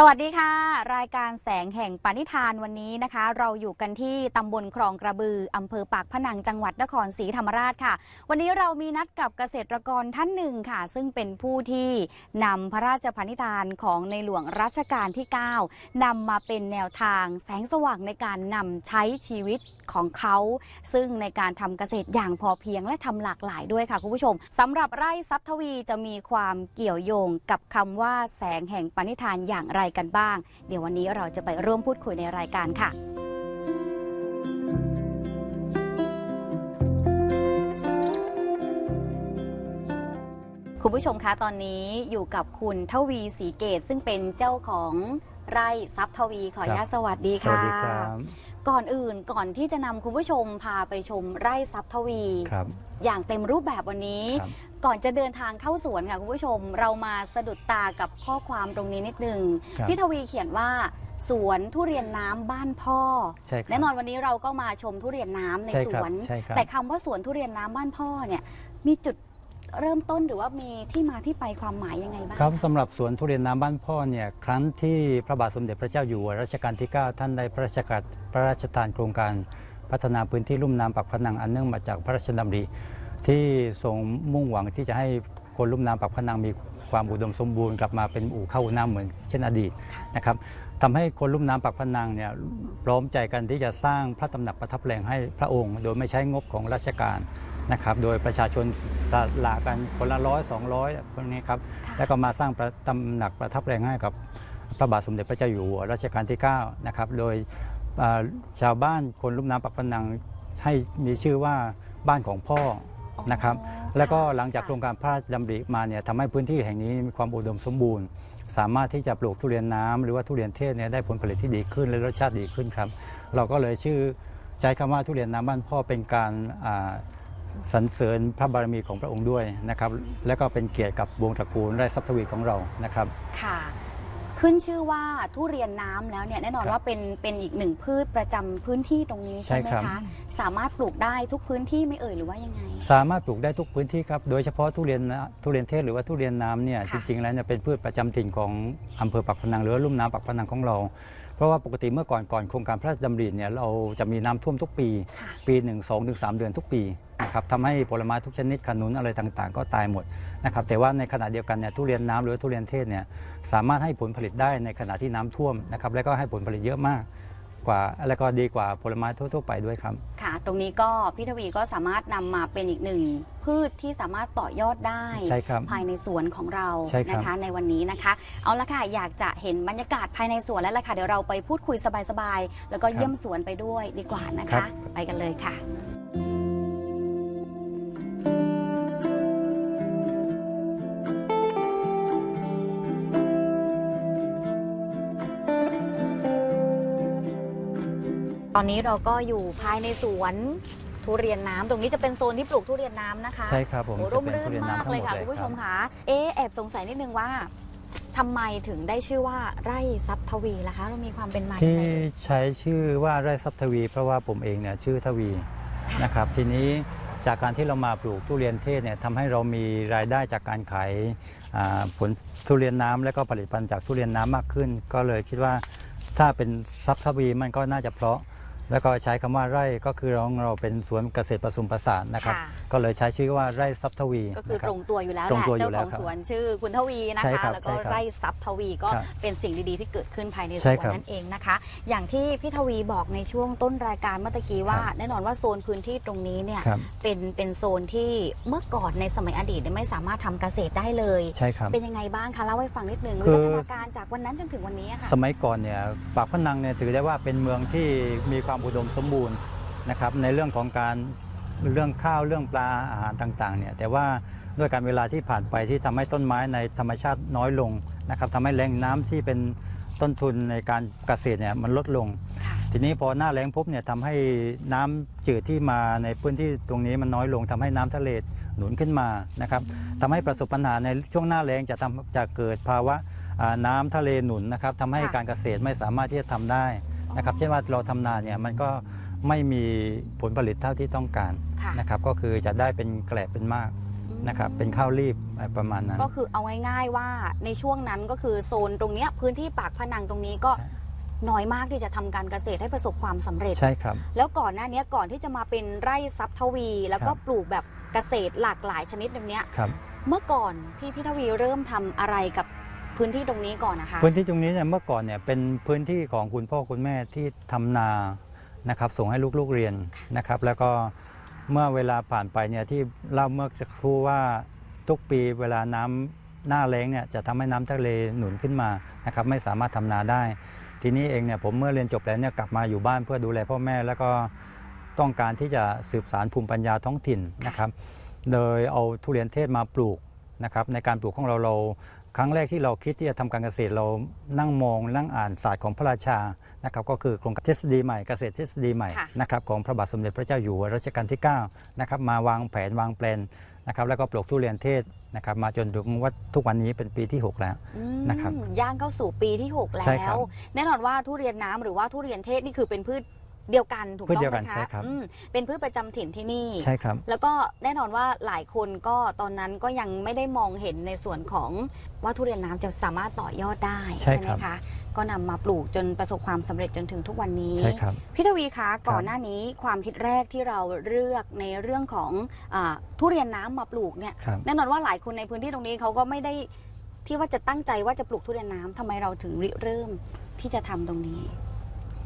สวัสดีค่ะ รายการแสงแห่งปณิธานวันนี้นะคะ เราอยู่กันที่ตำบลคลองกระบืออำเภอปากพนังจังหวัดนครศรีธรรมราชค่ะ วันนี้เรามีนัดกับเกษตรกรท่านหนึ่งค่ะ ซึ่งเป็นผู้ที่นำพระราชปณิธานของในหลวงรัชกาลที่ 9นำมาเป็นแนวทางแสงสว่างในการนำใช้ชีวิต ของเขา ซึ่งในการทำเกษตรอย่างพอเพียงและทำหลากหลายด้วยค่ะคุณผู้ชมสำหรับไร่ทรัพย์ทวีจะมีความเกี่ยวโยงกับคำว่าแสงแห่งปณิธานอย่างไรกันบ้าง เดี๋ยววันนี้เราจะไปร่วมพูดคุยในรายการค่ะคุณผู้ชมคะตอนนี้อยู่กับคุณทวีศรีเกตซึ่งเป็นเจ้าของไร่ทรัพย์ทวีขออนุญาตสวัสดีค่ะสวัสดีครับ ก่อนอื่นก่อนที่จะนำคุณผู้ชมพาไปชมไร่ทรัพย์ทวี ครับ อย่างเต็มรูปแบบวันนี้ ครับก่อนจะเดินทางเข้าสวนค่ะคุณผู้ชม เรามาสะดุดตากับข้อความตรงนี้นิดนึงครับพี่ทวีเขียนว่า สวนทุเรียนน้ำบ้านพ่อ ใช่ครับแน่นอนวันนี้เราก็มาชมทุเรียนน้ำในใช่สครับวน ใช่ครับ แต่คำว่าสวนทุเรียนน้ำบ้านพ่อเนี่ยมีจุด เริ่มต้นหรือว่ามีที่มาที่ไปความหมายยังไงบ้างครับสำหรับสวนทุเรียนน้ำบ้านพ่อเนี่ย ครั้งที่พระบาทสมเด็จพระเจ้าอยู่หัวรัชกาลที่ 9 ท่านได้พระราชกาพระราชทานโครงการพัฒนาพื้นที่ลุ่มน้ำปักพนังอันเนื่องมาจากพระราชดำริที่ทรงมุ่งหวังที่จะให้คนลุ่มน้ำปักพนังมีความอุดมสมบูรณ์กลับมาเป็นอู่ข้าวอู่น้ำเหมือนเช่นอดีตนะครับทำให้คนลุ่มน้ำปักพนังเนี่ยพร้อมใจกันที่จะสร้างพระตำหนักประทับแรงให้พระองค์ โดยไม่ใช้งบของราชการ นะครับ โดยประชาชนสละกันคนละร้อยสองร้อยพวกนี้ครับค่ะแล้วก็มาสร้างประตำหนักประทับแรงให้กับพระบาทสมเด็จพระเจ้าอยู่หัวรัชกาลที่9นะครับ โดยเอ่อชาวบ้านคนลุ่มน้ำปักพนังให้มีชื่อว่าบ้านของพ่อนะครับอ๋อแล้วก็หลังจากค่ะโครงการพระราชดำริมาเนี่ยทำให้พื้นที่แห่งนี้มีความอุดมสมบูรณ์ สามารถที่จะปลูกทุเรียนน้ำหรือว่าทุเรียนเทศเนี่ยได้ผลผลิตที่ดีขึ้นและรสชาติดีขึ้นครับ เราก็เลยชื่อใช้คำว่าทุเรียนน้ำบ้านพ่อเป็นการอ่า สรรเสริญพระบารมีของพระองค์ด้วยนะครับ และก็เป็นเกียรติกับวงตระกูลไร่ทรัพย์ทวีของเรานะครับ ค่ะ ขึ้นชื่อว่าทุเรียนน้ำแล้วเนี่ยแน่นอนครับว่าเป็นเป็นอีกหนึ่งพืชประจำพื้นที่ตรงนี้ใช่ไหมใช่ครับ คะ สามารถปลูกได้ทุกพื้นที่ไหม่เอ่ยหรือว่ายังไง สามารถปลูกได้ทุกพื้นที่ครับโดยเฉพาะทุเรียนนะทุเรียนเทศหรือว่าทุเรียนน้ำเนี่ยจค่ะริงๆแล้วเนี่ยเป็นพืชประจำถิ่นของอำเภอปักพนังหรือว่าลุ่มน้ำปักพนังของเรา เพราะว่าปกติเมื่อก่อนก่อนโครงการพระราชดำริเนี่ยเราจะมีน้ำท่วมทุกปีค่ะปีหนึ่งสองถึงสามเดือนทุกปีนะครับทำให้ผลไม้ทุกชนิดขนุนอะไรต่างๆ ก็ตายหมดนะครับแต่ว่าในขณะเดียวกันเนี่ยทุเรียนน้ำหรือว่าทุเรียนเทศเนี่ยสามารถให้ผลผลิตได้ในขณะที่น้ำท่วมนะครับและก็ให้ผลผลิตเยอะมาก กว่า และก็ดีกว่าผลไม้ทั่ว ๆ ไปด้วยครับ ค่ะ ตรงนี้ก็พี่ทวีก็สามารถนำมาเป็นอีกหนึ่งพืชที่สามารถต่อยอดได้ ใช่ครับภายในสวนของเราใช่ครับ นะคะในวันนี้นะคะ เอาละค่ะอยากจะเห็นบรรยากาศภายในสวนแล้วล่ะค่ะเดี๋ยวเราไปพูดคุยสบายๆ แล้วก็เยี่ยมสวนไปด้วยดีกว่านะคะ ไปกันเลยค่ะ ตอนนี้เราก็อยู่ภายในสวนทุเรียนน้ำตรงนี้จะเป็นโซนที่ปลูกทุเรียนน้ำนะคะใช่ครับผมโอ้จะร่มเป็นรื่ทุนเรียนมากน้ำทั้งเลหยมดค่ะเลยคุณผู้ชมครับคะเอ๊ะแอบสงสัยนิดนึงว่าทำไมถึงได้ชื่อว่าไร่ทรัพย์ทวีล่ะคะเรามีความเป็นมาอย่างที่ไรเอ่ยใช้ชื่อว่าไร่ทรัพย์ทวี เพราะว่าผมเองเนี่ยชื่อทวีค่ะนะครับ ทีนี้จากการที่เรามาปลูกทุเรียนเทศเนี่ยทำให้เรามีรายได้จากการขายอ่าผลทุเรียนน้ำและก็ผลิตภัณฑ์จากทุเรียนน้ำมากขึ้น ก็เลยคิดว่าถ้าเป็นทรัพย์ทวีมันก็น่าจะเพราะ แล้วก็ใช้คำว่าไร่ก็คือเราเราเป็นสวนเกษตรผสมผสานนะครับก็เลยใช้ชื่อว่าไร่ทรัพย์ทวีก็คือนะคตรัรบงตัวอยู่แล้วแหตรงละตัวอยู่เจ้าแล้ขวองครับสวนชื่อคุณทวีนะใช่คะ ครับแล้วก็ใช่ครับไร่ทรัพย์ทวีก็ครับเป็นสิ่งดีๆที่เกิดขึ้นภายในสใช่วนครับนั่นเองนะคะ อย่างที่พี่ทวีบอกในช่วงต้นรายการเมื่อตะกี้ว่า ครับ แน่นอนว่าโซนพื้นที่ตรงนี้เนี่ยครับเป็นเป็นโซนที่เมื่อก่อนในสมัยอดีตเนี่ยไม่สามารถทำเกษตรได้เลย ใช่ครับ เป็นยังไงบ้างคะเล่าให้ฟังนิดนึงคืวิอ วัฒนาการจากวันนั้นจนถึงวันนี้อะค่ะ สมัยก่อนเนี่ยปากพนังเนี่ยถือได้ว่าเป็นเมืองที่มีความอุดมสมบูรณ์นะครับในเรื่องของการ เรื่องข้าวเรื่องปลาอาหารต่างๆเนี่ยแต่ว่าด้วยการเวลาที่ผ่านไปที่ทำให้ต้นไม้ในธรรมชาติน้อยลงนะครับทำให้แหล่งน้ำที่เป็นต้นทุนในการเกษตรเนี่ยมันลดลงค่ะทีนี้พอหน้าแล้งปุ๊บเนี่ยทำให้น้ำจืดที่มาในพื้นที่ตรงนี้มันน้อยลงทำให้น้ำทะเลหนุนขึ้นมานะครับทำให้ประสบปัญหาในช่วงหน้าแล้งจะทำจะเกิดภาวะอ่าน้ำทะเลหนุนนะครับทำให้ค่ะการเกษตรไม่สามารถที่จะทำได้นะครับ เช่นว่าเราทำนาเนี่ยมันก็ ไม่มีผลผลิตเท่าที่ต้องการค่ะนะครับก็คือจะได้เป็นแกลบเป็นมากอืนะครับเป็นข้าวรีบอะไรประมาณนั้น ก็คือเอาง่ายๆว่าในช่วงนั้นก็คือโซนตรงเนี้ยพื้นที่ปากพนังตรงนี้ก็ใช่ น้อยมากที่จะทำการเกษตรให้ประสบความสำเร็จ ใช่ครับ แล้วก่อนหน้านี้ก่อนที่จะมาเป็นไร่ซับทวี แล้วก็ครับ ปลูกแบบเกษตรหลากหลายชนิดแบบเนี้ย ครับ เมื่อก่อนพี่พิทวีเริ่มทำอะไรกับพื้นที่ตรงนี้ก่อนนะคะ พื้นที่ตรงนี้เนี่ยเมื่อก่อนเนี่ยเป็นพื้นที่ของคุณพ่อคุณแม่ที่ทำนา นะครับส่งให้ลูกๆเรียนนะครับ แล้วก็เมื่อเวลาผ่านไปเนี่ยที่เล่าเมื่อสักครู่ว่าทุกปีเวลาน้ำหน้าแล้งเนี่ยจะทำให้น้ำทะเลหนุนขึ้นมานะครับไม่สามารถทำนาได้ ทีนี้เองเนี่ยผมเมื่อเรียนจบแล้วเนี่ยกลับมาอยู่บ้านเพื่อดูแลพ่อแม่แล้วก็ต้องการที่จะสืบสารภูมิปัญญาท้องถิ่นนะครับ โดยเอาทุเรียนเทศมาปลูกนะครับในการปลูกของเราเรา ครั้งแรกที่เราคิดที่จะทำการเกษตรเรานั่งมองนั่งอ่านศาสตร์ของพระราชานะครับก็คือโครงการทฤษฎีใหม่เกษตรทฤษฎีใหม่ค่ะนะครับของพระบาทสมเด็จพระเจ้าอยู่หัวรัชกาลที่9นะครับมาวางแผนวางแปลนนะครับแล้วก็ปลูกทุเรียนเทศนะครับมาจนถึงว่าทุกวันนี้เป็นปีที่ 6 แล้วอืมนะครับย่างเข้าสู่ปีที่ 6 แล้ใช่ครับวแน่นอนว่าทุเรียนน้ำหรือว่าทุเรียนเทศนี่คือเป็นพืช เดียวกันถูกพืชต้องเดียวไหกัมนคะใช่ครับ อืมเป็นพืชประจำถิ่นที่นี่ ใช่ครับ แล้วก็แน่นอนว่าหลายคนก็ตอนนั้นก็ยังไม่ได้มองเห็นในส่วนของว่าทุเรียนน้ำจะสามารถต่อยอดได้ใช่ไหมครับ คะ ก็นำมาปลูกจนประสบความสำเร็จจนถึงทุกวันนี้ ใช่ครับ พี่ทวีคะก่อนหน้านี้ความคิดแรกที่เราเลือกในเรื่องของอาทุเรียนน้ำมาปลูกเนี่ยครับ แน่นอนว่าหลายคนในพื้นที่ตรงนี้เขาก็ไม่ได้ที่ว่าจะตั้งใจว่าจะปลูกทุเรียนน้ำทำไมเราถึงริเริ่มที่จะทำตรงนี้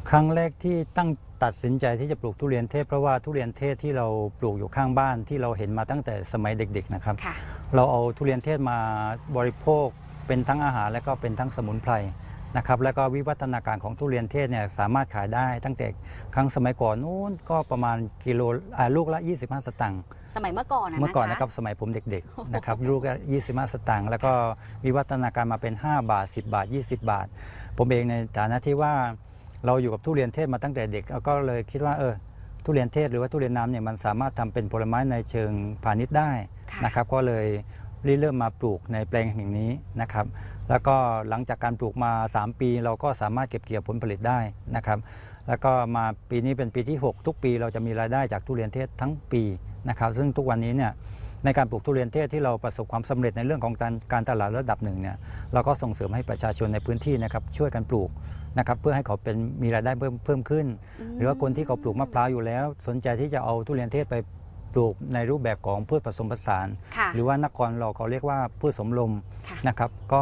ครั้งแรกที่ตั้งตัดสินใจที่จะปลูกทุเรียนเทศเพราะว่าทุเรียนเทศที่เราปลูกอยู่ข้างบ้านที่เราเห็นมาตั้งแต่สมัยเด็กๆนะครับ ค่ะ เราเอาทุเรียนเทศมาบริโภคเป็นทั้งอาหารและก็เป็นทั้งสมุนไพรนะครับแล้วก็วิวัฒนาการของทุเรียนเทศเนี่ยสามารถขายได้ตั้งแต่ครั้งสมัยก่อนนู้นก็ประมาณกิโลอ่าลูกละ 25 สตางค์ สมัยเมื่อก่อนนะเมื่อก่อนคนะครับสมัยผมเด็กๆนะครับลูกละ25 สตางค์แล้วก็วิวัฒนาการมาเป็น 5 บาท 10 บาท 20 บาท ผมเองในฐานะที่ว่า เราอยู่กับทุเรียนเทศมาตั้งแต่เด็กเราก็เลยคิดว่าเออทุเรียนเทศหรือว่าทุเรียนน้ำเนี่ยมันสามารถทำเป็นผลไม้ในเชิงพาณิชย์ได้ค่ะนะครับก็เลยริเริ่มมาปลูกในแปลงแห่งนี้นะครับ แล้วก็หลังจากการปลูกมา 3 ปี เราก็สามารถเก็บเกี่ยวผลผลิตได้นะครับ แล้วก็มาปีนี้เป็นปีที่ 6 ทุกปีเราจะมีรายได้จากทุเรียนเทศทั้งปีนะครับ ซึ่งทุกวันนี้เนี่ยในการปลูกทุเรียนเทศที่เราประสบความสำเร็จในเรื่องของการการตลาดระดับหนึ่งเนี่ยเราก็ส่งเสริมให้ประชาชนในพื้นที่นะครับช่วยกันปลูก นะครับเพื่อให้เขาเป็นมีรายได้เพิ่มเพิ่มขึ้น หรือว่าคนที่เขาปลูกมะพร้าวอยู่แล้ว สนใจที่จะเอาทุเรียนเทศไปปลูกในรูปแบบของพืชผสมผสาน ค่ะ หรือว่านครเราเขาเรียกว่าพืชสมลมค่ะ นะครับก็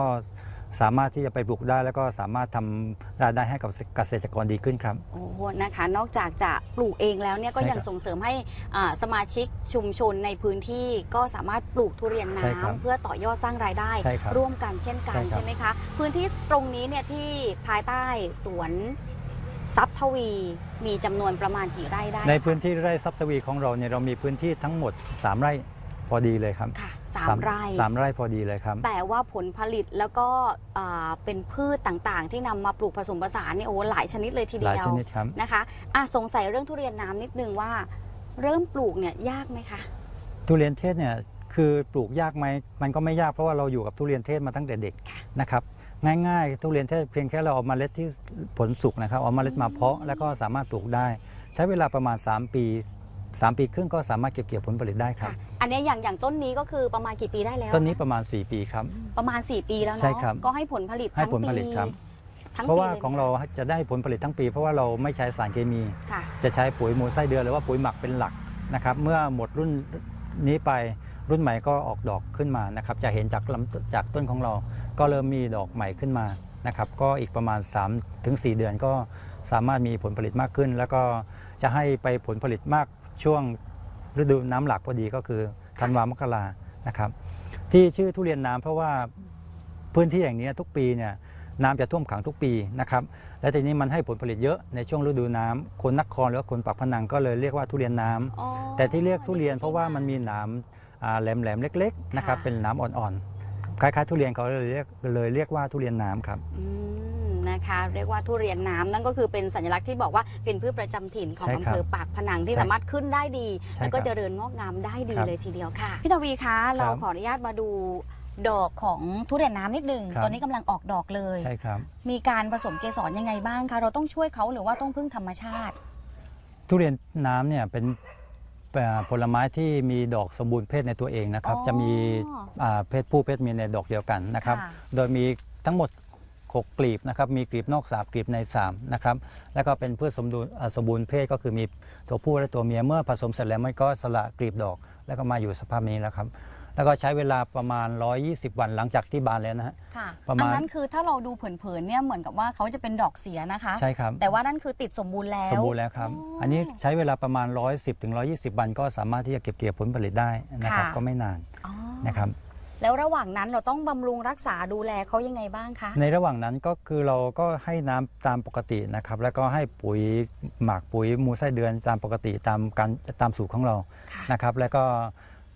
สามารถที่จะไปปลูกได้ แล้วก็สามารถทำรายได้ให้กับเกษตรกรดีขึ้นครับ โอ้โหนะคะ นอกจากจะปลูกเองแล้วเนี่ยก็ใช่ยังครับส่งเสริมให้อ่าสมาชิกชุมชนในพื้นที่ก็สามารถปลูกทุเรียนใช่ครับน้ำเพื่อต่อยอดสร้างรายได้ ใช่ครับร่วมกันเช่นกันใช่ครับ ใช่ไหมคะ พื้นที่ตรงนี้เนี่ยที่ภายใต้สวนซับทวีมีจำนวนประมาณกี่ไร่ได้ในพื้นที่ไร่ทรัพย์ทวีของเราเนี่ยเรามีพื้นที่ทั้งหมด 3 ไร่พอดีเลยครับ ค่ะ สามไร่ สามไร่พอดีเลยครับ แต่ว่าผลผลิตแล้วก็อ่าเป็นพืชต่างๆ ที่นำมาปลูกผสมผสานเนี่ยโอ้หลายชนิดเลยทีหเดีลายยวชนิดครับ นะคะอะสงสัยเรื่องทุเรียนน้ำนิดนึงว่า เริ่มปลูกเนี่ยยากไหมคะ ทุเรียนเทศเนี่ยคือปลูกยากไหมมันก็ไม่ยากเพราะว่าเราอยู่กับทุเรียนเทศมาตั้งแต่เด็กนะครับง่ายๆทุเรียนเทศเพียงแค่เราเอาเมล็ดที่ผลสุกนะครับเอาเมล็ดมาเพาะแล้วก็สามารถปลูกได้ ใช้เวลาประมาณ 3 ปี 3 ปีครึ่งก็สามารถเก็บเกี่ยวผลผลิตได้ครับ ค่ะ อันเนี้ยอย่างอย่างต้นนี้ก็คือประมาณกี่ปีได้แล้วต้นนี้คประมาณ 4 ปีครับ ประมาณ 4 ปีแล้วใช่เนาะครับก็ให้ผลผลิตให้ทั้งผลผลิตปีครับ ทั้งเพราะปีว่าลยของเราจะได้ผลผลิตทั้งปี เพราะว่าเราไม่ใช้สารเคมี ค่ะ จะใช้ปุ๋ยมูลไส้เดือนหรือว่าปุ๋ยหมักเป็นหลักนะครับ เมื่อหมดรุ่นนี้ไปรุ่นใหม่ก็ออกดอกขึ้นมานะครับ จะเห็นจากลำจากต้นของเรา ก็เริ่มมีดอกใหม่ขึ้นมานะครับ ก็อีกประมาณ3ถึง4เดือนก็สามารถมีผลผลิตมากขึ้น แล้วก็จะให้ไปผลผลิตมาก ช่วงฤดูน้ำหลากพอดีก็คือธันวามกรานะครับ ที่ชื่อทุเรียนน้ำเพราะว่าพื้นที่อย่างนี้ทุกปีเนี่ยน้ำจะท่วมขังทุกปีนะครับและทีนี้มันให้ผลผลิตเยอะในช่วงฤดูน้ำคนนครหรือว่าคนปากพนังก็เลยเรียกว่าทุเรียนน้ำอ๋อแต่ที่เรียกทุเรียนเพราะว่ามันมีหนามอ่าแหลมๆเล็กๆนะครับค่ะเป็นหนามอ่อนๆคล้ายๆทุเรียนเขาเลยเรียกเลยเรียกว่าทุเรียนน้ำครับอืม นะคะ เรียกว่าทุเรียนน้ำนั่นก็คือเป็นสัญลักษณ์ที่บอกว่าเป็นพืชประจำถิ่นของใช่อำครับเภอปากพนังที่ใช่สามารถขึ้นได้ดี ใช่แล้วก็ครับเจริญงอกงามได้ดีครับเลยทีเดียวค่ะพี่ทวีคะเราครับขออนุญาตมาดูดอกของทุเรียนน้ำนิดหนึงครับ ตอนนี้กำลังออกดอกเลย ใช่ครับ มีการผสมเกสรยังไงบ้างคะเราต้องช่วยเขาหรือว่าต้องพึ่งธรรมชาติ ทุเรียนน้ำเนี่ยเป็นเอ่อผลไม้ที่มีดอกสมบูรณ์เพศในตัวเองนะครับ อ๋อจะมีอ่าเพศผู้เพศเมียในดอกเดียวกันนะครับ ค่ะ โดยมีทั้งหมด 6กลีบนะครับมีกลีบนอกสามกลีบใน3นะครับแล้วก็เป็นพืชสมดุลอ่าสมบูรณ์เพศก็คือมีตัวผู้และตัวเมียเมื่อผสมเสร็จแล้วมันก็สละกลีบดอก แล้วก็มาอยู่สภาพนี้แล้วครับแล้วก็ใช้เวลาประมาณ 120 วันหลังจากที่บานแล้วนะฮะค่ะประมาณอันนั้นคือถ้าเราดูเผินๆเนี่ยเหมือนกับว่าเขาจะเป็นดอกเสียนะคะใช่ครับแต่ว่านั่นคือติดสมบูรณ์แล้วสมบูรณ์แล้วครับอ๋ออัอันนี้ใช้เวลาประมาณ 110ถึง120 วันก็สามารถที่จะเก็บเกี่ยวผลผลิตได้นะครับค่ะก็ไม่นานอ๋อนะครับ แล้วระหว่างนั้นเราต้องบำรุงรักษาดูแลเขายังไงบ้างคะ ในระหว่างนั้นก็คือเราก็ให้น้ำตามปกตินะครับ แล้วก็ให้ปุ๋ยหมักปุ๋ยมูลไส้เดือนตามปกติตามการตามสูตรของเราค่ะ นะครับ แล้วก็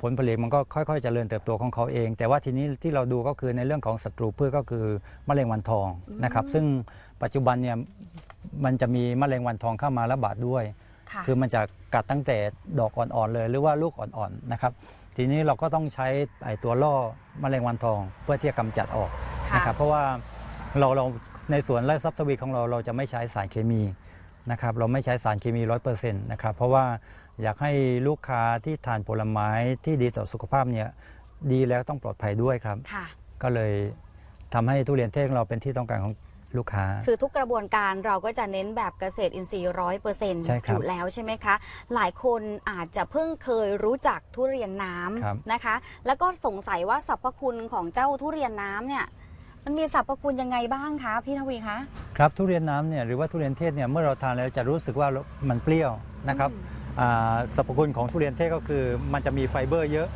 ผลผลิตมันก็ค่อยๆเจริญเติบโตของเขาเอง แต่ว่าทีนี้ที่เราดูก็คือในเรื่องของศัตรูพืชก็คือมะเร็งวันทองนะครับ ซึ่งปัจจุบันเนี่ยมันจะมีมะเร็งวันทองเข้ามาระบาดด้วย ค่ะ คือมันจะกัดตั้งแต่ดอกอ่อนๆเลย หรือว่าลูกอ่อนๆนะครับ ทีนี้เราก็ต้องใช้ไอ้ตัวล่อมะเร็งวันทอง เพื่อที่จะกำจัดออกค่ะนะครับเพราะว่าเราเราในสวนไร่ซับทวีของเราเราจะไม่ใช้สารเคมีนะครับเราไม่ใช้สารเคมีร้อยเปอร์เซ็นต์นะครับเพราะว่าอยากให้ลูกค้าที่ทานผลไม้ที่ดีต่อสุขภาพเนี่ยดีแล้วต้องปลอดภัยด้วยครับ ค่ะ ก็เลยทำให้ทุเรียนเทศของเราเป็นที่ต้องการของ ลูกค้า คือทุกกระบวนการเราก็จะเน้นแบบเกษตรอินทรีย์ร้อยเปอร์เซ็นต์ใช่ครับอยู่แล้วใช่ไหมคะ หลายคนอาจจะเพิ่งเคยรู้จักทุเรียนน้ครับำนะคะ แล้วก็สงสัยว่าสรรพคุณของเจ้าทุเรียนน้ำเนี่ย มันมีสรรพคุณยังไงบ้างคะพี่ทวีคะ ครับทุเรียนน้ำเนี่ยหรือว่าทุเรียนเทศเนี่ยเมื่อเราทานแล้วจะรู้สึกว่ามันเปรี้ยวนะครับอืม อ่าสรรพคุณของทุเรียนเทศก็คือมันจะมีไฟเบอร์เยอะ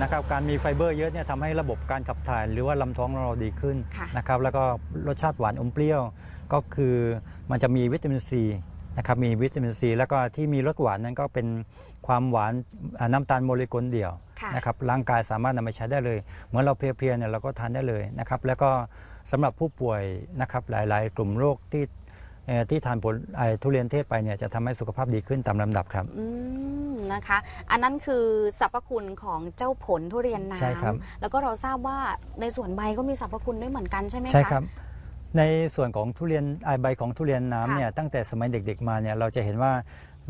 นะครับการมีไฟเบอร์เยอะเนี่ยทำให้ระบบการขับถ่าย หรือว่าลำท้องของเราดีขึ้นค่ะนะครับแล้วก็รสชาติหวานอมเปรี้ยว ก็คือมันจะมีวิตามินซีนะครับมีวิตามินซีแล้วก็ที่มีรสหวานนั้นก็เป็นความหวานอ่าน้ำตาลโมเลกุลเดี่ยวค่ะ นะครับร่างกายสามารถนำไปใช้ได้เลย เหมือนเราเพลียๆเนี่ยเราก็ทานได้เลยนะครับแล้วก็สำหรับผู้ป่วยนะครับหลาย ๆ กลุ่มโรคที่เอ่อ ที่ทานผลไอ้ทุเรียนเทศไปเนี่ยจะทำให้สุขภาพดีขึ้นตามลำดับครับอืมนะคะ อันนั้นคือสรรพคุณของเจ้าผลทุเรียนน้ใช่ครับำแล้วก็เราทราบว่าในส่วนใบก็มีสรรพคุณด้วยเหมือนกันใช่ไหมคะใช่ครับในส่วนของทุเรียนไอใบของทุเรียนน้ำค่ะเนี่ยตั้งแต่สมัยเด็กๆมาเนี่ยเราจะเห็นว่า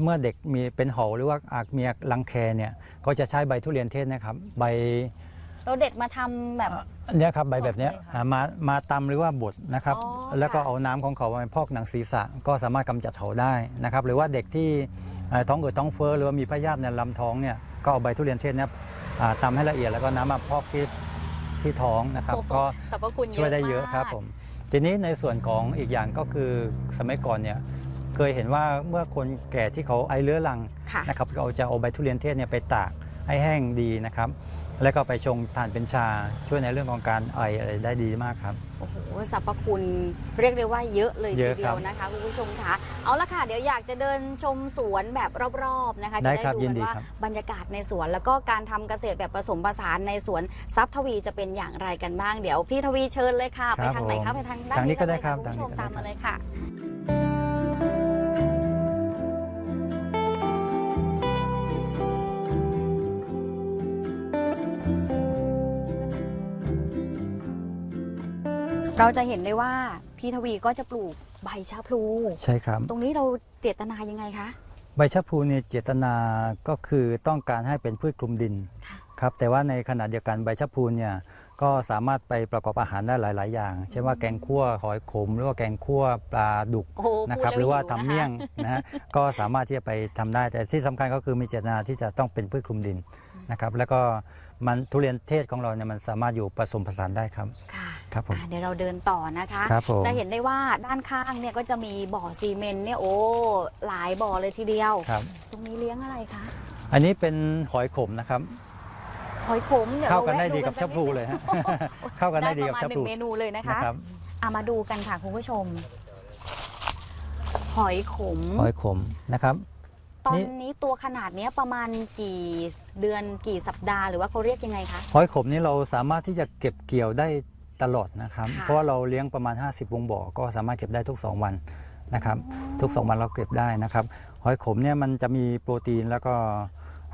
เมื่อเด็กมีเป็นหอหรือว่าอาจมีรังแคเนี่ยก็จะใช้ใบทุเรียนเทศนะครับใบ เราเด็ดมาทำแบบเนี่ยครับใบแบบเนี้ยสดเลยค่ะอ่ามามาตำหรือว่าบดนะครับ อ๋อแล้วก็ค่ะเอาน้ำของเขาไปพอกหนังศีรษะก็สามารถกำจัดเขาได้นะครับ หรือว่าเด็กที่อ่าท้องอืดท้องเฟ้อหรือว่ามีพยาธิในลำท้องเนี่ยก็เอาใบทุเรียนเทศเนี่ยอ่าตำให้ละเอียดแล้วก็น้ำมาพอกที่ที่ท้องนะครับ โอ้โห ก็สรรพคุณเยอะช่วยได้เยอะครับมาก ผม ทีนี้ในส่วนของอีกอย่างก็คือสมัยก่อนเนี่ยเคยเห็นว่าเมื่อคนแก่ที่เขาไอเรื้อรังค่ะ นะครับเราจะเอาใบทุเรียนเทศเนี่ยไปตาก ให้แห้งดีนะครับ แล้วก็ไปชงทานเป็นชาช่วยในเรื่องของการไออะไรได้ดีมากครับ โอ้โหสรรพคุณเรียกได้ว่าเยอะเลยเยทีอะเดีครัยวบ นะคะคุณผู้ชมคะเอาละค่ะเดี๋ยวอยากจะเดินชมสวนแบบรอบๆนะคะได้จะได้ครับดูยินกันดีว่าครับบรรยากาศในสวน แล้วก็การทำเกษตรแบบผสมผสานในสวนทรัพย์ทวีจะเป็นอย่างไรกันบ้างเดี๋ยวพี่ทวีเชิญเลยค่ะ ไปทางไหนคะไปทางด้านทางนี้ก็ได้เลยครับคุณผู้ชมทาตางมนี้ก็ได้มาเลยค่ะ เราจะเห็นได้ว่าพี่ทวีก็จะปลูกใบชะพลู ใช่ครับ ตรงนี้เราเจตนายังไงคะ ใบชะพูเนี่ยเจตนาก็คือต้องการให้เป็นพืชคลุมดินค่ะครับแต่ว่าในขณะเดียวกันใบชะพูเนี่ยก็สามารถไปประกอบอาหารได้หลาย ๆ อย่าง เช่นว่าแกงคั่วหอยขม หรือว่าแกงคั่วปลาดุกโอ้โหนะครับพูดหแล้รือว่าหิทำนะคะเมี่ยงนะฮะก็สามารถที่จะไปทำได้แต่ที่สำคัญก็คือมีเจตนาที่จะต้องเป็นพืชคลุมดินนะครับแล้วก็ มันทุเรียนเทศของเราเนี่ยมันสามารถอยู่ผสมผสานได้ครับ ค่ะครับผม อะเดี๋ยวเราเดินต่อนะคะ ครับผม จะเห็นได้ว่าด้านข้างเนี่ยก็จะมีบ่อซีเมนต์เนี่ยโอ้หลายบ่อเลยทีเดียว ครับ ตรงนี้เลี้ยงอะไรคะอันนี้เป็นหอยขมนะครับ หอยขมเดี๋ยวเข้าเรากันแวะได้ดีดูกับสัชะพลูนิดเลยฮะ เข้ากันได้ดีกับประมาณชะหพลูนึ่งเมนูเลยนะคะนะครับ เอามาดูกันค่ะคุณผู้ชม หอยขม หอยขมนะครับ ตอนนี่นี้ตัวขนาดเนี้ยประมาณกี่เดือนกี่สัปดาห์หรือว่าเขาเรียกยังไงคะหอยขมนี่เราสามารถที่จะเก็บเกี่ยวได้ตลอดนะครับค่ะเพราะว่าเราเลี้ยงประมาณ 50 วงบ่อ ก็สามารถเก็บได้ทุก 2 วันนะครับ ทุก 2 วันเราเก็บได้นะครับ หอยขมเนี่ยมันจะมีโปรตีนแล้วก็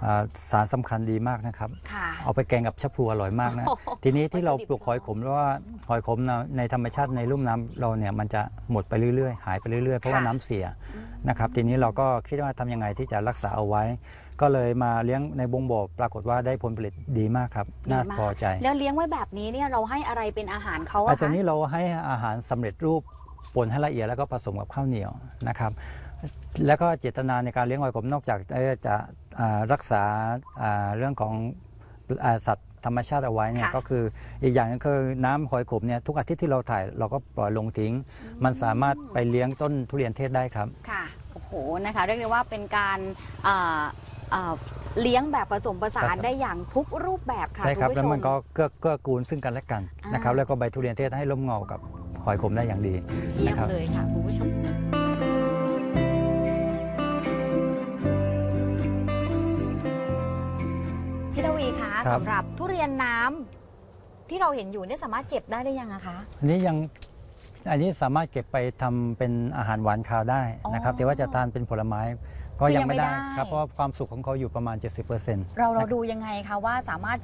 อ่าสารสำคัญดีมากนะครับค่ะเอาไปแกงกับชะพลูอร่อยมากนะโอ้โหทีนี้ที่เราวัตถุดิบปลูกหอยขมเพราะว่าหอยขมนะในธรรมชาติในลุ่มน้ำเราเนี่ยมันจะหมดไปเรื่อยๆ หายไปเรื่อยๆ เพราะว่าค่ะน้ำเสียอืม นะครับทีนี้เราก็คิดว่าทำยังไงที่จะรักษาเอาไว้ ก็เลยมาเลี้ยงในบงบ่อปรากฏว่าได้ผลผลิตดีมากครับดีน่ามากพอใจ แล้วเลี้ยงไว้แบบนี้เนี่ยเราให้อะไรเป็นอาหารเขาอาอะตอนคะนี้เราให้อาหารสำเร็จรูปป่นให้ละเอียดแล้วก็ผสมกับข้าวเหนียวนะครับแล้วก็เจตนาในการเลี้ยงหอยขมนอกจากเอ่อจะอ่ารักษาอ่าเรื่องของอ่าสัตว์ ธรรมชาติเอาไว้เนี่ยก็คืออีกอย่างหนึงคือน้ำหอยขมเนี่ยทุกอาทิตย์ที่เราถ่ายเราก็ปล่อยลงทิ้ง มันสามารถไปเลี้ยงต้นทุเรียนเทศได้ครับ ค่ะ โอ้โห นะคะ เรียกได้ว่าเป็นการอ่าอ่าเลี้ยงแบบผสมผสาผนสม ได้อย่างทุกรูปแบบค่ะใช่ครับณผู้แล้วช มันก็เกื้อเกื้อกูลซึ่งกันและกันนะครับอ่าแล้วก็ใบทุเรียนเทศให้ร่มเงากับหอยขมได้อย่างดีเยี่ยมนะครับ เลยค่ะคุณผู้ชม พี่ทวีคะครับ สำหรับทุเรียนน้ำที่เราเห็นอยู่เนี่ยสามารถเก็บได้หรือยังอะคะ อันนี้ยังอันนี้สามารถเก็บไปทำเป็นอาหารหวานคาวได้นะครับอ๋อแต่ว่าจะทานเป็นผลไม้ก็คือยัยังงไม่ได้ไม่ได้ครับเพราะว่าความสุขของเขาอยู่ประมาณ 70%เราเรานะครับดูยังไงคะว่าสามารถ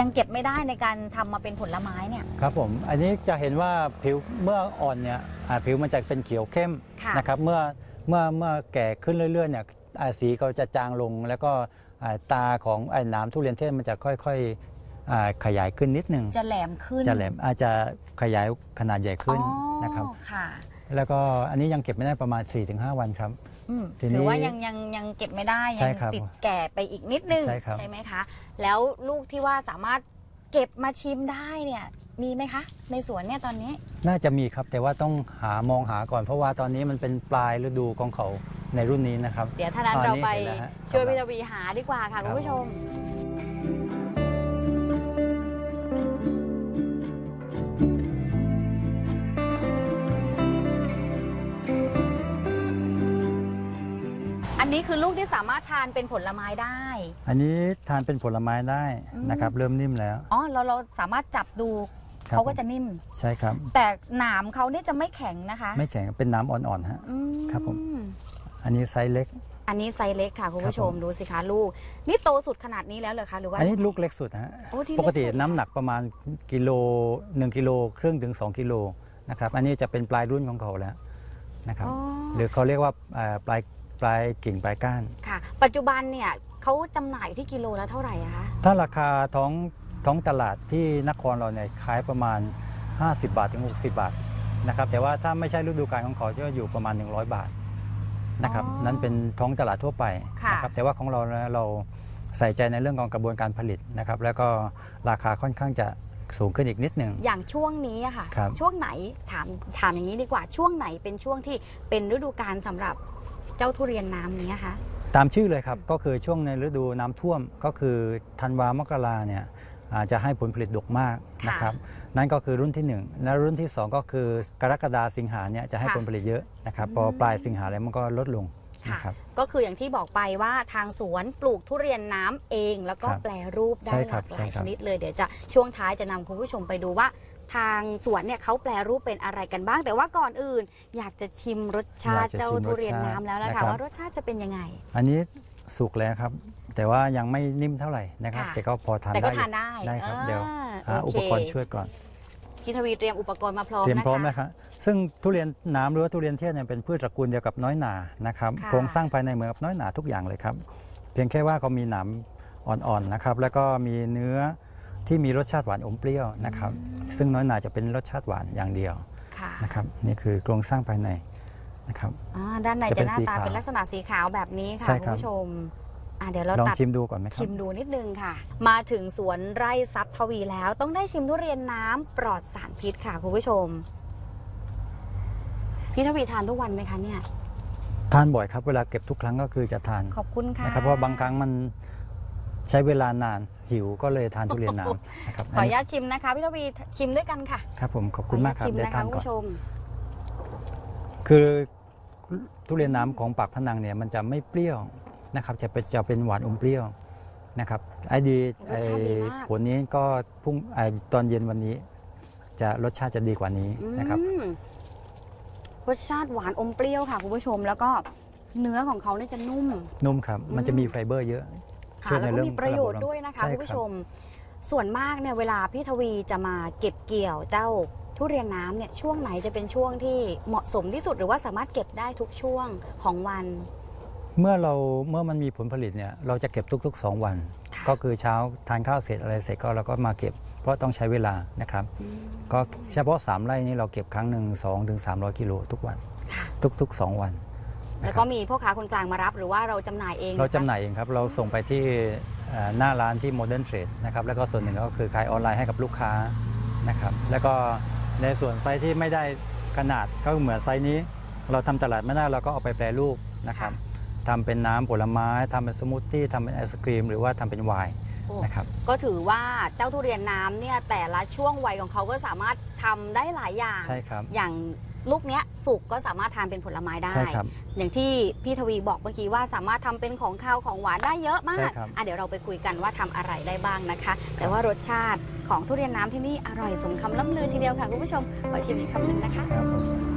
ยังเก็บไม่ได้ในการทำมาเป็นผลไม้เนี่ยครับผมอันนี้จะเห็นว่าผิวเมื่ออ่อนเนี่ยอ่าผิวมันจะเป็นเขียวเข้มค่ะนะครับเมื่อเมื่อเมื่อแก่ขึ้นเรื่อยๆเนี่ยอ่าสีเขาจะจางลงแล้วก็อ่า ตาของไอ้หน้ำทุเรียนเทศมันจะค่อยๆอ่าขยายขึ้นนิดหนึ่งจะแหลมขึ้นจะแหลมอาจจะขยายขนาดใหญ่ขึ้นอ๋อนะครับค่ะ แล้วก็อันนี้ยังเก็บไม่ได้ประมาณ 4-5 วันครับอืมทีนี้หรือว่ายังยังยังเก็บไม่ได้ใช่ยังครับติดแก่ไปอีกนิดนึงใช่ครับไหมคะ แล้วลูกที่ว่าสามารถเก็บมาชิมได้เนี่ย มีไหมคะ ในสวนเนี่ยตอนนี้ น่าจะมีครับแต่ว่าต้องหามองหาก่อน เพราะว่าตอนนี้มันเป็นปลายฤดูของเขาในรุ่นนี้นะครับเดี๋ยวถ้านั้นอ๋อเรานี่ไปเห็นแล้วฮะ ช่วยครับพี่ทวีหาดีกว่าค่ะครัคุบณผู้ชม อันนี้คือลูกที่สามารถทานเป็นผลไม้ได้ อันนี้ทานเป็นผลไม้ได้นะครับ เริ่มนิ่มแล้ว อ๋อเราเราสามารถจับดู ครับ เขาก็จะนิ่ม ใช่ครับ แต่หนามเขาเนี่ยจะไม่แข็งนะคะไม่แข็งเป็นน้ำอ่อนๆฮะ อืมครับผม อันนี้ไซส์เล็ก อันนี้ไซส์เล็กค่ะ คุณผู้ชมครับผมดูสิคะลูก นี่โตสุดขนาดนี้แล้วเหรอคะหรือว่า อันนี้ลูกเล็กสุดฮะโอ้ที่ปกติเล็สุดน้ำหนักประมาณกิโล1กิโลครึ่งถึง2กิโลนะครับอันนี้จะเป็นปลายรุ่นของเขาแล้วนะครับ อ๋อ หรือเขาเรียกว่าเอ่อปลายปลายกิ่งปลายก้าน ค่ะ ปัจจุบันเนี่ยเขาจำหน่ายที่กิโลละเท่าไหร่อะคะ ถ้าราคาท้อง ท้องตลาดที่นครเราเนี่ยขายประมาณ 50 บาทถึง 60 บาทนะครับแต่ว่าถ้าไม่ใช่ฤดูกาลของเขาจะอยู่ประมาณ 100 บาทนะครับนั่นเป็นท้องตลาดทั่วไปนะครับแต่ว่าของเราเนี่ยเราใส่ใจในเรื่องของกระบวนการผลิตนะครับแล้วก็ราคาค่อนข้างจะสูงขึ้นอีกนิดหนึ่ง อย่างช่วงนี้อะค่ะ ครับ ช่วงไหนถามถามอย่างนี้ดีกว่า ช่วงไหนเป็นช่วงที่เป็นฤดูกาลสำหรับเจ้าทุเรียนน้ำนี้คะ ตามชื่อเลยครับ ก็คือช่วงในฤดูน้ำท่วมก็คือธันวามกราเนี่ย อาจจะให้ผลผลิตดกมากนะครับนั่นก็คือรุ่นที่ 1 และรุ่นที่ 2 ก็คือกรกฎาสิงหาเนี่ยจะให้ผลผลิตเยอะนะครับพอปลายสิงหาแล้วมันก็ลดลงค่ะนะครับก็คืออย่างที่บอกไปว่าทางสวนปลูกทุเรียนน้ำเอง แล้วก็ครับแปลรูปได้ใช่หครัลาบกหใช่ลายครัชบนิดเลยเดี๋ยวจะช่วงท้ายจะนำคุณผู้ชมไปดูว่าทางสวนเนี่ยเขาแปลรูปเป็นอะไรกันบ้าง แต่ว่าก่อนอื่น อยากจะชิมรสชาติอยากจะเจ้าชิมรสชาติทุเรียนน้ำแล้วนะนะครัคะบว่ารสชาติจะเป็นยังไง อันนี้สุกแล้วครับ แต่ว่ายังไม่นิ่มเท่าไหร่นะครับ ค่ะ แต่ก็พอทานแต่ก็ได้ทานได้ได้ครับอ่าเดี๋ยวหาโอุปกรณ์ช่วยก่อน พี่ทวีเตรียมอุปกรณ์มาพร้อมเตรียมนะคะพร้อมแล้วครับซึ่งทุเรียนน้ำหรือว่าทุเรียนเทศเนี่ยเป็นพืชตระกูลเดียวกับน้อยหนานะครับค่ะ โครงสร้างภายในเหมือนกับน้อยหนาทุกอย่างเลยครับ เพียงแค่ว่าเขามีหนามอ่อนๆนะครับ แล้วก็มีเนื้อที่มีรสชาติหวานอมเปรี้ยวนะครับ ซึ่งน้อยหนาจะเป็นรสชาติหวานอย่างเดียวค่ะนะครับ นี่คือโครงสร้างภายในนะครับ อ่าด้านในจะจะเป็นหน้าสีตาขาวเป็นลักษณะสีขาวแบบนี้ค่ะใช่คุครัณบ ผู้ชม อะเดี๋ยวเราลองตัดชิมดูก่อนไหมครัชิบมดูนิดนึงค่ะ มาถึงสวนไร่ทรัพย์ทวีแล้วต้องได้ชิมทุเรียนน้ำปลอดสารพิษค่ะคุณผู้ชม พี่ทวีทานทุกวันไหมคะเนี่ย ทานบ่อยครับเวลาเก็บทุกครั้งก็คือจะทานขอบคุณค่ะ นะครับเพราะว่าบางครั้งมันใช้เวลานานหิวก็เลยทานทุเรียนน้ำนะครับขออนุญาตชิมนะคะพี่ทวีชิมด้วยกันค่ะครับผมขอบคุณมากครับขออนุญเดี๋ตยวชิมนะคะทานคุณก่อน ผู้ชม คือทุเรียนน้ำของปากพนังเนี่ยมันจะไม่เปรี้ยว นะครับจะเป็นจะเป็นหวานอมเปรี้ยวนะครับไอ้ดีรสชาติดีมากไอ้ผลนี้ก็พรุ่งไอ้ตอนเย็นวันนี้ จะรสชาติจะดีกว่านี้นะครับ อืมรสชาติหวานอมเปรี้ยวค่ะคุณผู้ชม แล้วก็เนื้อของเขาเนี่ยจะนุ่ม นุ่มครับ มันจะมีไฟเบอร์เยอะค่ะช่วยแล้วในก็เรื่องมีประโยชน์ระบบด้วยนะคะใช่คุณรับผู้ชมส่วนมากเนี่ยเวลาพี่ทวีจะมาเก็บเกี่ยวเจ้าทุทุเรียนน้ำเนี่ยช่วงไหนจะเป็นช่วงที่เหมาะสมที่สุดหรือว่าสามารถเก็บได้ทุกช่วงของวัน เมื่อเราเมื่อมันมีผลผลิตเนี่ยเราจะเก็บทุกๆ 2 วันค่ะก็คือเช้าทานข้าวเสร็จอะไรเสร็จก็เราก็มาเก็บ เพราะต้องใช้เวลานะครับอืมก็เฉพาะ 3 ไร่นี้เราเก็บครั้งหนึ่ง2ถึง300กิโลทุกวันค่ะทุกๆ 2 วันแล้วก็มีพ่อค้าคนกลางมารับ หรือว่าเราจำหน่ายเอง เรานะคะจำหน่ายเองครับ เราส่งไปที่เอ่อหน้าร้านที่ Modern Trade นะครับแล้วก็ส่วนหนึ่งก็คือขายออนไลน์ให้กับลูกค้านะครับแล้วก็ในส่วนไซส์ที่ไม่ได้ขนาดก็เหมือนไซส์นี้ เราทำตลาดไม่ได้เราก็เอาไปแปรรูปนะครับ ทำเป็นน้ำผลไม้ทำเป็นสมูทตี้ทำเป็นไอศครีม หรือว่าทำเป็นไวน์โอ้นะครับ ก็ถือว่าเจ้าทุเรียนน้ำเนี่ยแต่ละช่วงวัยของเขาก็สามารถทำได้หลายอย่าง ใช่ครับ อย่างลูกเนี้ยสุกก็สามารถทานเป็นผลไม้ได้ ใช่ครับ อย่างที่พี่ทวีบอกเมื่อกี้ว่าสามารถทำเป็นของข้าวของหวานได้เยอะมาใช่ก ครับอะเดี๋ยวเราไปคุยกันว่าทำอะไรได้บ้างนะคะ แต่ว่ารสชาติของทุเรียนน้ำที่นี่อร่อยสมคำล่ำลือทีเดียวค่ะคุณผู้ชม ขอชิมอีกคำหนึ่งนะคะ ครับผม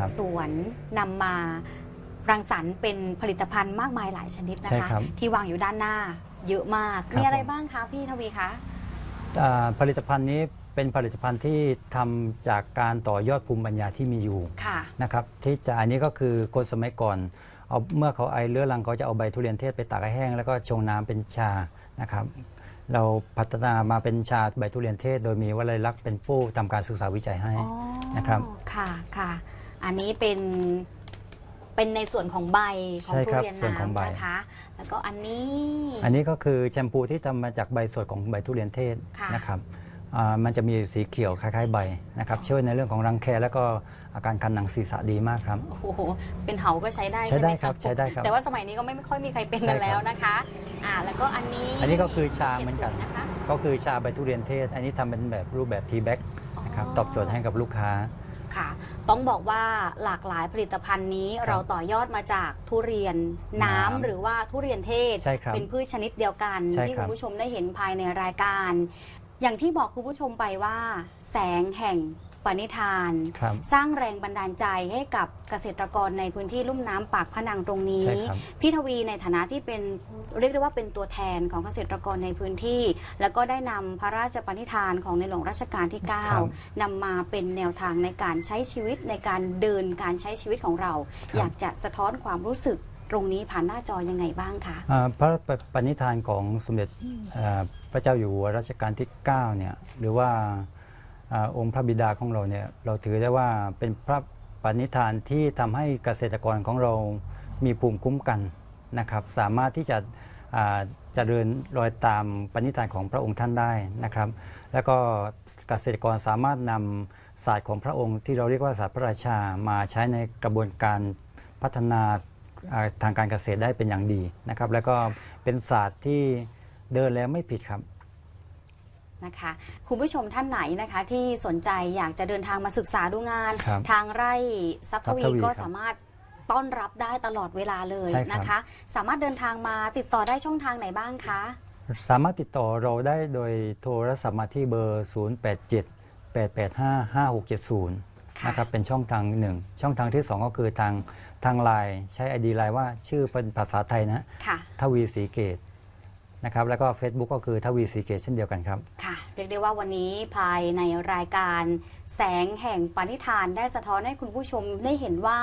จากสวนนำมารังสรรค์เป็นผลิตภัณฑ์มากมายหลายชนิดนะใช่คะ ครับ ที่วางอยู่ด้านหน้าเยอะมากครับมีอะไรผมบ้างคะพี่ทวีคะ อ่าผลิตภัณฑ์นี้เป็นผลิตภัณฑ์ที่ทำจากการต่อยอดภูมิปัญญาที่มีอยู่ค่ะ นะครับที่จะอันนี้ก็คือคนสมัยก่อนเอาเมื่อเขาไอเรื้อรังเขาจะเอาใบทุเรียนเทศไปตากให้แห้ง แล้วก็ชงน้ำเป็นชานะครับ เราพัฒนามาเป็นชาใบทุเรียนเทศ โดยมีวลัยลักษณ์เป็นผู้ทำการศึกษาวิจัยให้ อ๋อนะครับ ค่ะค่ะ อันนี้เป็นเป็นในส่วนของใบของใช่ทุครับเรียนส่วนของใบ น้ำนะคะ แล้วก็อันนี้ อันนี้ก็คือแชมพูที่ทำมาจากใบสดของใบทุเรียนเทศค่ะนะครับอ่ามันจะมีสีเขียวคล้ายๆใบนะครับช่วยในเรื่องของรังแคแล้วก็อาการคันหนังศีรษะดีมากครับ โอ้โหเป็นเหาก็ใช้ได้ใช้ใช่ไหได้มครับใช้ได้ครับแต่ว่าสมัยนี้ก็ไม่ไม่ค่อยมีใครเป็นใช่กันครับแล้วนะคะอ่าแล้วก็อันนี้อันนี้ก็คือชาเหมือนกันสวยนะคะก็คือชาใบทุเรียนเทศ อันนี้ทำเป็นแบบรูปแบบทีแบ็กนะครับตอบโจทย์ให้กับลูกค้า ค่ะต้องบอกว่าหลากหลายผลิตภัณฑ์นี้ครับเราต่อยอดมาจากทุเรียนน้ำน้ำหรือว่าทุเรียนเทศ ใช่ครับเป็นพืชชนิดเดียวกัน ใช่ที่ครัคุบณผู้ชมได้เห็นภายในรายการ อย่างที่บอกคุณผู้ชมไปว่า แสงแห่ง ปณิธาน ครับ สร้างแรงบันดาลใจให้กับเกษตรกรในพื้นที่ลุ่มน้ำปากพนังตรงนี้ ใช่ครับ พี่ทวีในฐานะที่เป็นเรียกได้ว่าเป็นตัวแทนของเกษตรกรในพื้นที่ แล้วก็ได้นำพระราชปณิธานของในหลวงรัชกาลที่ ครับ9นำมาเป็นแนวทางในการใช้ชีวิตในการเดินการใช้ชีวิตของเรา ครับ อยากจะสะท้อนความรู้สึกตรงนี้ผ่านหน้าจอยังไงบ้างคะ อ่าพระปณิธานของสมเด็จเอ่อพระเจ้าอยู่หัวรัชกาลที่ 9 เนี่ย หรือว่า อองค์พระบิดาของเราเนี่ยเราถือได้ว่าเป็นพระปณิธานที่ทำให้เกษตรกรของเรามีภูมิคุ้มกันนะครับ สามารถที่จะอ่าเจริญรอยตามปณิธานของพระองค์ท่านได้นะครับ แล้วก็เกษตรกรสามารถนำศาสตร์ของพระองค์ที่เราเรียกว่าศาสตร์พระราชามาใช้ในกระบวนการพัฒนาอ่าทางการเกษตรได้เป็นอย่างดีนะครับ แล้วก็เป็นศาสตร์ที่เดินแล้วไม่ผิดครับ นะคะคุณผู้ชมท่านไหนนะคะที่สนใจอยากจะเดินทางมาศึกษาดูงาน ครับทางไร่ทรัพย์ทวีทรัพย์ทวีก็ครับสามารถต้อนรับได้ตลอดเวลาเลยใช่ครับ นะคะ สามารถเดินทางมาติดต่อได้ช่องทางไหนบ้างคะ สามารถติดต่อเราได้โดยโทรศัพท์มาที่เบอร์ 087 885 5670 ค่ะ นะครับ เป็นช่องทางหนึ่ง ช่องทางที่ 2 ก็คือทางทางไลน์ใช้ ID ไลน์ว่าชื่อเป็นภาษาไทยนะค่ะ ทวีสีเกต นะครับแล้วก็ Facebook ก็คือทวีสีเกตเช่นเดียวกันครับ ค่ะ เรียกได้ว่าวันนี้ภายในรายการแสงแห่งปณิธานได้สะท้อนให้คุณผู้ชมได้เห็นว่า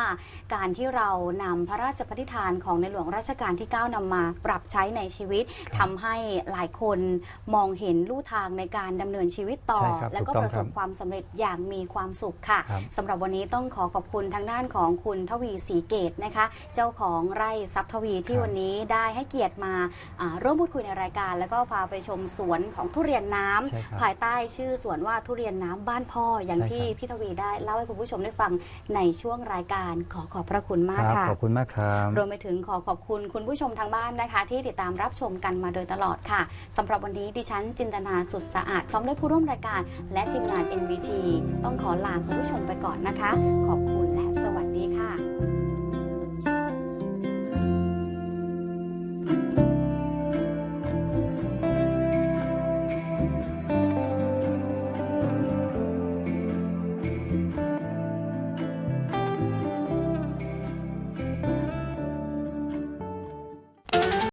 การที่เรานำพระราชปณิธานของในหลวงรัชกาลที่ 9นำมาปรับใช้ในชีวิตทำให้หลายคนมองเห็นลู่ทางในการดำเนินชีวิตต่อ ใช่ครับแล้วก็ถูกต้ปองระคสรับบความสำเร็จอย่างมีความสุขค่ะครับ สำหรับวันนี้ต้องขอขอบคุณทางด้านของคุณทวีศรีเกตนะคะ เจ้าของไร่ทรัพย์ทวีที่ครับวันนี้ได้ให้เกียรติมาอ่าร่วมพูดคุยในรายการ แล้วก็พาไปชมสวนของทุเรียนน้ำใช่ครับภายใต้ชื่อสวนว่าทุเรียนน้ำบ้านพ่ออย่างใช่ที่ครับพี่ทวีได้เล่าให้คุณผู้ชมได้ฟังในช่วงรายการขอขอบพระคุณมากครับค่ะ ขอบคุณมากครับ รวมไปถึงขอขอบคุณคุณผู้ชมทางบ้านนะคะ ที่ติดตามรับชมกันมาโดยตลอดค่ะสำหรับวันนี้ดิฉันจินตนาสุดสะอาด พร้อมด้วยผู้ร่วมรายการ และทีมงาน NBT ต้องขอลาคุณผู้ชมไปก่อนนะคะ ขอบคุณและ